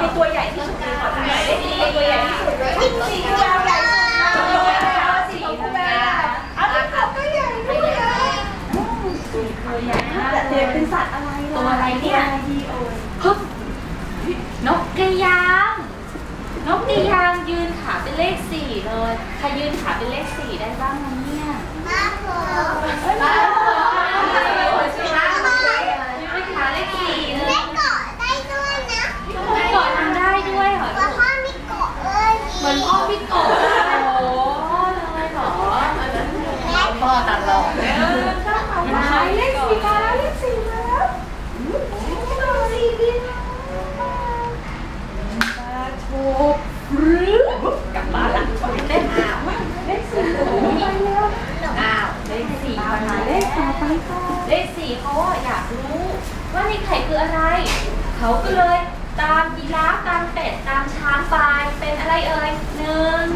ในตัวใหญ่ที่สุดเลยค่ะตัวใหญ่เลขสี่ตัวใหญ่ที่สุดเลยสี่ตัวใหญ่สุดตัวใหญ่สี่ตัวใหญ่อ้าวตัวใหญ่ด้วยตัวใหญ่มากเด็กเป็นสัตว์อะไรตัวอะไรเนี่ยฮึบนกกระยางนกกระยางยืนขาเป็นเลขสี่เลยใครยืนขาเป็นเลขสี่ได้บ้างนะเนี่ยม้าโผล่มายืนขาเลขสี่เล แม่ ย เกาะได้ด้วยนะ เกาะทำได้ด้วยเหรอ เพราะพ่อมีเกาะเอ้ย เหมือนพ่อพี่โกะโอ้เลยเหรอ พ่อต ลอดมาเลขสี่มาแล้วเลขสี่มาแล้วสี่บินมาโชว์หรือกลับบ้านละเลขอ้าวเลขสี่ไปแล้วอ้าวเลขสี่มาเลขต่อไปค่ะเลขสี่เขาอยากรู้ว่าในไข่คืออะไร เขาก็เลยตามยีราฟตามเป็ดตามช้างไปเป็นอะไรเอ่ยหนึ่ง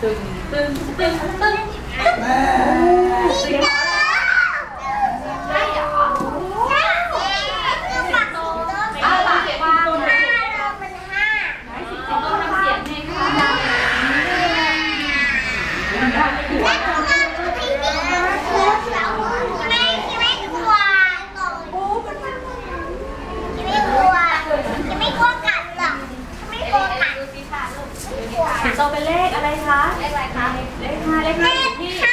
저기 뜬뜬뜬 ลขอะไรคะ เลขอะไรคะ เลขห้าเลขห้าพี่